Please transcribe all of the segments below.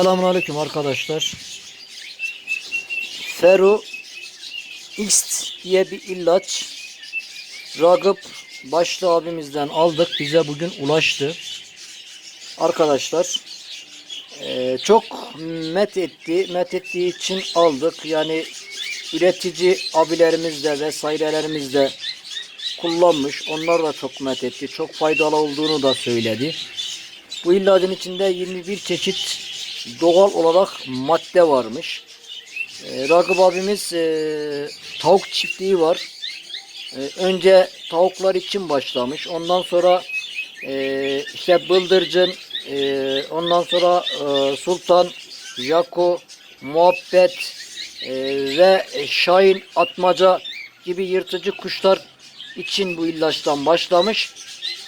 Selamünaleyküm arkadaşlar. Feru X diye bir ilaç Ragıp Başlı abimizden aldık. Bize bugün ulaştı. Arkadaşlar eee, çok met etti. Met ettiği için aldık. Yani üretici abilerimiz de vesairelerimiz de kullanmış. Onlar da çok met etti. Çok faydalı olduğunu da söyledi. Bu ilacın içinde 21 çeşit doğal olarak madde varmış. E, Ragıp abimiz e, tavuk çiftliği var. E, önce tavuklar için başlamış. Ondan sonra e, işte bıldırcın, e, ondan sonra e, sultan, jako, muhabbet e, ve şahin atmaca gibi yırtıcı kuşlar için bu ilaçtan başlamış.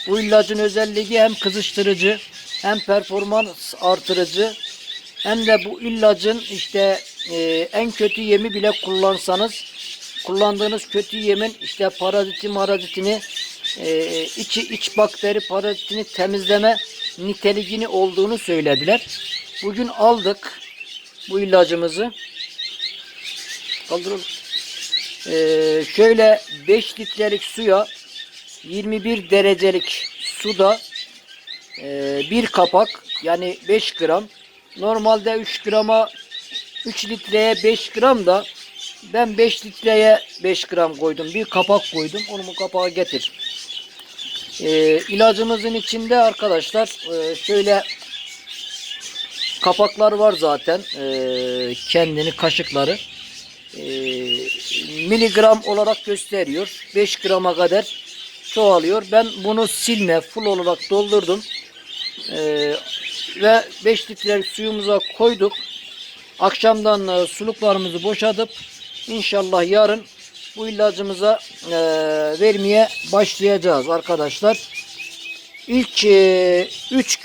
Bu ilacın özelliği hem kızıştırıcı hem performans artırıcı hem de bu ilacın işte e, en kötü yemi bile kullansanız kullandığınız kötü yemin işte paraziti marazitini e, içi iç bakteri parazitini temizleme niteliğini olduğunu söylediler. Bugün aldık bu ilacımızı. Kaldıralım. E, şöyle 5 litrelik suya 21 derecelik suda e, bir kapak yani 5 gram normalde 3 grama 3 litreye 5 gram da ben 5 litreye 5 gram koydum. Bir kapak koydum onu kapağı getir. E, ilacımızın içinde arkadaşlar e, şöyle kapaklar var zaten e, kendini kaşıkları. E, miligram olarak gösteriyor 5 grama kadar çoğalıyor. Ben bunu silme full olarak doldurdum. Ee, ve 5 litre suyumuza koyduk. Akşamdan e, suluklarımızı boşadıp inşallah yarın bu ilacımıza e, vermeye başlayacağız arkadaşlar. İlk 3